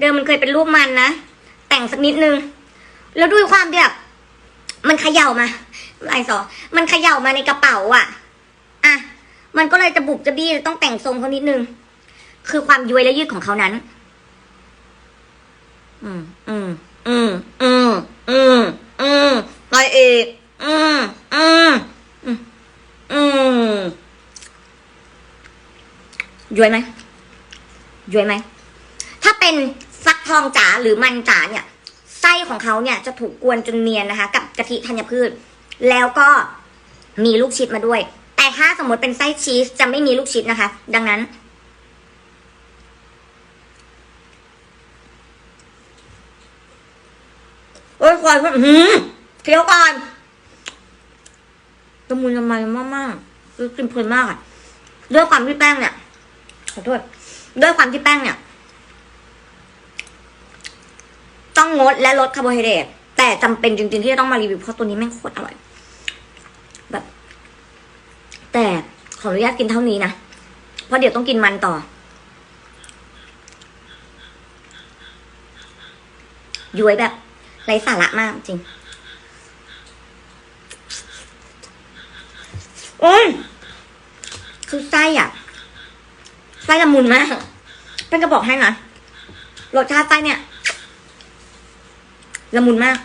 เดิมมันเคยเป็นรูปมันนะ แต่งสักนิดนึง แล้วด้วยความที่แบบมันเขย่ามาลายสอมันเขย่ามาในกระเป๋าอะ อะ มันก็เลยจะบุกจะบี้ต้องแต่งทรงเขานิดนึง คือความย้วยและยืดของเขานั้น อืม อืม อืม อืม อืม อืมไปอีกอืมอืม อืม อืมย้วยไหมย้วยไหม ถ้าเป็น ทองจ๋าหรือมันจ๋าเนี่ยไส้ของเขาเนี่ยจะถูกกวนจนเนียนนะคะ กับกะทิธัญพืช แล้วก็มีลูกชิดมาด้วย แต่ถ้าสมมติเป็นไส้ชีสจะไม่มีลูกชิดนะคะ ดังนั้น โอ้ยควายเพื่อนหืมเคี้ยวก่อนละมุนละไมมากๆกินเพลินมากอะด้วยความที่แป้งเนี่ยขอโทษด้วยความที่แป้งเนี่ย ต้องงดและลดคาร์โบไฮเดรตแต่จำเป็นจริงๆ ที่จะต้องมารีวิวเพราะตัวนี้แม่งโคตรอร่อย แบบ แต่ขออนุญาตกินเท่านี้นะ เพราะเดี๋ยวต้องกินมันต่อ ย้วยแบบไร้สาระมากจริงโอ้ยคือไส้อะไส้ละมุนมาก เป็นกระบอกให้นะรสชาติไส้เนี่ย ละมุนมาก